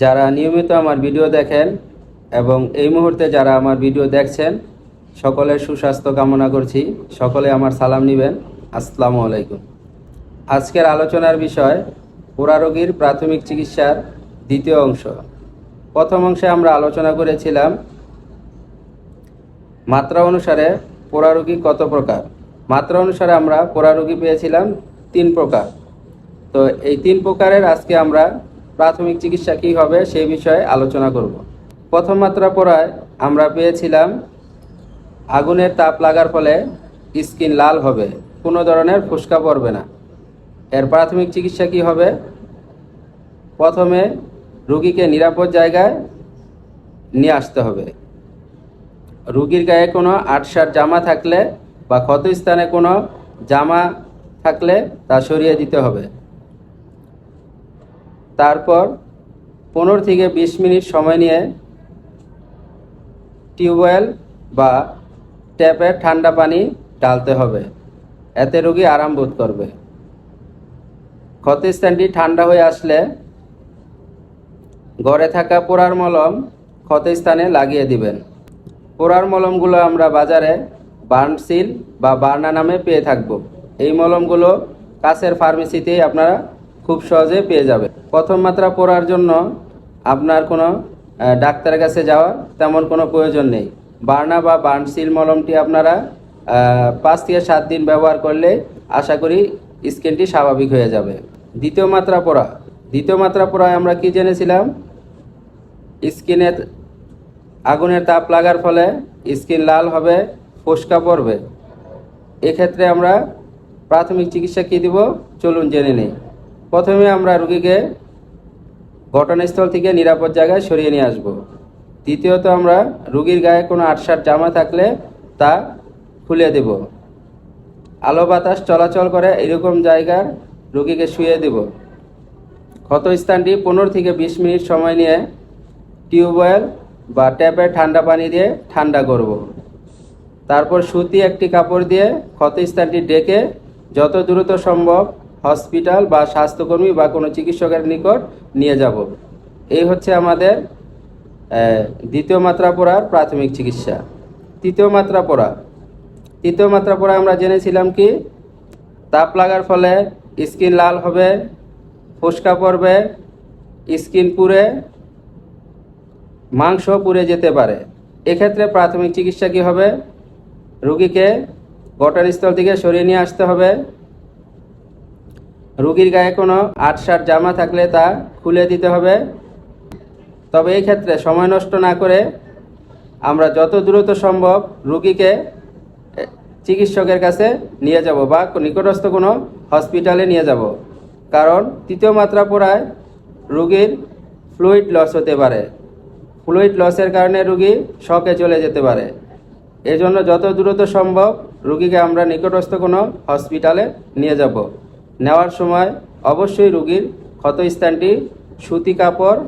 যারা নিয়মিত আমার ভিডিও দেখেন এবং এই মুহূর্তে যারা আমার ভিডিও দেখছেন, সকলের সুস্বাস্থ্য কামনা করছি। সকলে আমার সালাম নেবেন। আসসালামু আলাইকুম। আজকের আলোচনার বিষয়, পোড়া রোগীর প্রাথমিক চিকিৎসার দ্বিতীয় অংশ। প্রথম অংশে আমরা আলোচনা করেছিলাম মাত্রা অনুসারে পোড়া রোগী কত প্রকার। মাত্রা অনুসারে আমরা পোড়া রোগী পেয়েছিলাম তিন প্রকার। তো এই তিন প্রকারের আজকে আমরা প্রাথমিক চিকিৎসা কী হবে সেই বিষয়ে আলোচনা করব। প্রথম মাত্রা পোড়ায় আমরা পেয়েছিলাম আগুনের তাপ লাগার ফলে স্কিন লাল হবে, কোনো ধরনের ফুসকা পড়বে না। এর প্রাথমিক চিকিৎসা কী হবে? প্রথমে রুগীকে নিরাপদ জায়গায় নিয়ে আসতে হবে। রুগীর গায়ে কোনো আটসার জামা থাকলে বা ক্ষতস্থানে কোনো জামা থাকলে তা সরিয়ে দিতে হবে। তারপর পনেরো থেকে বিশ মিনিট সময় নিয়ে টিউবওয়েল বা ট্যাপের ঠান্ডা পানি ঢালতে হবে। এতে রোগী আরাম বোধ করবে। ক্ষতস্থানটি ঠান্ডা হয়ে আসলে ঘরে থাকা পোড়ার মলম ক্ষতস্থানে লাগিয়ে দিবেন। পোড়ার মলমগুলো আমরা বাজারে বার্নসিল বা বার্না নামে পেয়ে থাকব। এই মলমগুলো কাছের ফার্মেসিতেই আপনারা খুব সহজে পেয়ে যাবে। প্রথম মাত্রা পোড়ার জন্য আপনার কোনো ডাক্তারের কাছে যাওয়ার তেমন কোনো প্রয়োজন নেই। বার্না বা বার্নসিল মলমটি আপনারা পাঁচ থেকে সাত দিন ব্যবহার করলে আশা করি স্কিনটি স্বাভাবিক হয়ে যাবে। দ্বিতীয় মাত্রা পোড়া। দ্বিতীয় মাত্রা পড়ায় আমরা কি জেনেছিলাম? স্কিনের আগুনের তাপ লাগার ফলে স্কিন লাল হবে, ফোসকা পড়বে। এক্ষেত্রে আমরা প্রাথমিক চিকিৎসা কী দিব? চলুন জেনে নিই। প্রথমে আমরা রুগীকে ঘটনাস্থল থেকে নিরাপদ জায়গায় সরিয়ে নিয়ে আসব। দ্বিতীয়ত আমরা রুগীর গায়ে কোনো আটসার জামা থাকলে তা খুলে দেব। আলো বাতাস চলাচল করে এরকম জায়গার রুগীকে শুয়ে দেব। ক্ষত স্থানটি পনেরো থেকে বিশ মিনিট সময় নিয়ে টিউবওয়েল বা ট্যাপের ঠান্ডা পানি দিয়ে ঠান্ডা করব। তারপর সুতি একটি কাপড় দিয়ে ক্ষতস্থানটি ডেকে যত দ্রুত সম্ভব হসপিটাল বা স্বাস্থ্যকর্মী বা কোনো চিকিৎসকের নিকট নিয়ে যাব। এই হচ্ছে আমাদের দ্বিতীয় মাত্রা পড়ার প্রাথমিক চিকিৎসা। তৃতীয় মাত্রা পড়া। তৃতীয় মাত্রা পড়া আমরা জেনেছিলাম কি, তাপ লাগার ফলে স্কিন লাল হবে, ফুসকা পড়বে, স্কিন পুড়ে, মাংস পুড়ে যেতে পারে। এক্ষেত্রে প্রাথমিক চিকিৎসা কী হবে? রুগীকে ঘটনাস্থল থেকে সরিয়ে নিয়ে আসতে হবে। রুগীর গায়ে কোনো আটসার জামা থাকলে তা খুলে দিতে হবে। তবে এই ক্ষেত্রে সময় নষ্ট না করে আমরা যত দ্রুত সম্ভব রুগীকে চিকিৎসকের কাছে নিয়ে যাব বা নিকটস্থ কোনো হসপিটালে নিয়ে যাব। কারণ তৃতীয় মাত্রা পড়ায় রুগীর ফ্লুইড লস হতে পারে। ফ্লুইড লসের কারণে রুগী শকে চলে যেতে পারে। এজন্য যত দ্রুত সম্ভব রুগীকে আমরা নিকটস্থ কোনো হসপিটালে নিয়ে যাব। নেওয়ার সময় অবশ্যই রুগীর ক্ষতস্থানটি সুতি কাপড়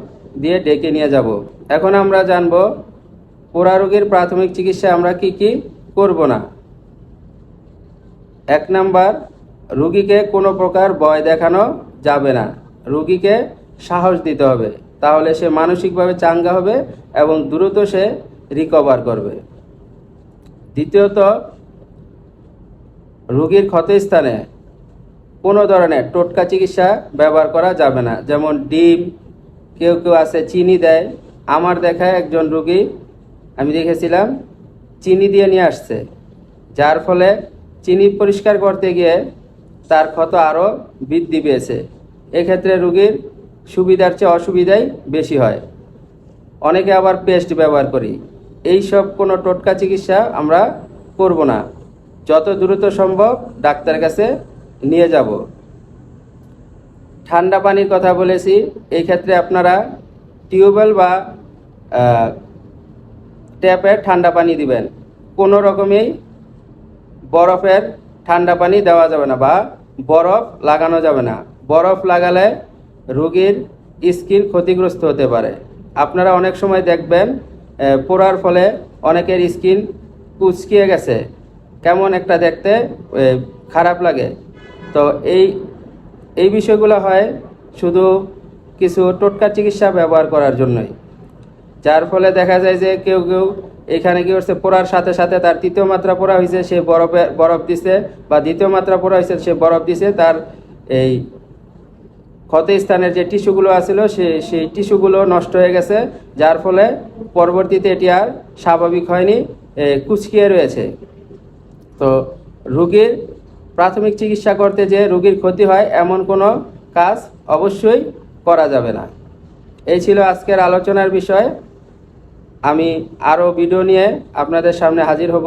দিয়ে ডেকে নিয়ে যাব। এখন আমরা জানব, পোড়া রোগীর প্রাথমিক চিকিৎসা আমরা কি কি করব না? এক নাম্বার, রুগীকে কোনো প্রকার ভয় দেখানো যাবে না। রুগীকে সাহস দিতে হবে, তাহলে সে মানসিকভাবে চাঙ্গা হবে এবং দ্রুত সে রিকভার করবে। দ্বিতীয়ত, রুগীর ক্ষতস্থানে কোনো ধরনের টোটকা চিকিৎসা ব্যবহার করা যাবে না। যেমন ডিম, কেউ কেউ আছে চিনি দেয়। আমার দেখায় একজন রুগী, আমি দেখেছিলাম, চিনি দিয়ে নিয়ে আসছে। যার ফলে চিনি পরিষ্কার করতে গিয়ে তার ক্ষত আরও বৃদ্ধি পেয়েছে। এক্ষেত্রে রুগীর সুবিধার চেয়ে অসুবিধাই বেশি হয়। অনেকে আবার পেস্ট ব্যবহার করি। এই সব কোনো টোটকা চিকিৎসা আমরা করব না। যত দ্রুত সম্ভব ডাক্তারের কাছে নিয়ে যাব। ঠান্ডা পানির কথা বলেছি, এই ক্ষেত্রে আপনারা টিউবওয়েল বা ট্যাপের ঠান্ডা পানি দিবেন। কোনো রকমেই বরফের ঠান্ডা পানি দেওয়া যাবে না বা বরফ লাগানো যাবে না। বরফ লাগালে রোগীর স্কিন ক্ষতিগ্রস্ত হতে পারে। আপনারা অনেক সময় দেখবেন পোড়ার ফলে অনেকের স্কিন কুচকিয়ে গেছে। কেমন একটা দেখতে খারাপ লাগে। তো এই এই বিষয়গুলো হয় শুধু কিছু টোটকা চিকিৎসা ব্যবহার করার জন্যই। যার ফলে দেখা যায় যে কেউ কেউ এখানে কি করছে পড়ার সাথে সাথে তার তৃতীয় মাত্রা পড়া হয়েছে, সে বরফে, বরফ দিছে বা দ্বিতীয় মাত্রা পড়া হয়েছে, সে বরফ দিছে, তার এই ক্ষত স্থানের যে টিস্যুগুলো আছিল, সে, সেই টিস্যুগুলো নষ্ট হয়ে গেছে, যার ফলে পরবর্তীতে এটি আর স্বাভাবিক হয়নি কুচকিয়ে রয়েছে। তো রুগীর প্রাথমিক চিকিৎসা করতে যে রুগীর ক্ষতি হয়, এমন কোনো কাজ অবশ্যই করা যাবে না। এই ছিল আজকের আলোচনার বিষয়। আমি আরও ভিডিও নিয়ে আপনাদের সামনে হাজির হব।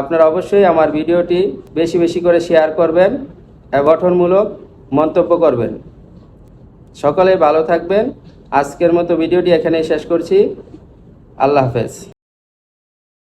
আপনারা অবশ্যই আমার ভিডিওটি বেশি বেশি করে শেয়ার করবেন গঠনমূলক মন্তব্য করবেন। সকলে ভালো থাকবেন। আজকের মতো ভিডিওটি এখানেই শেষ করছি। আল্লাহ হাফেজ।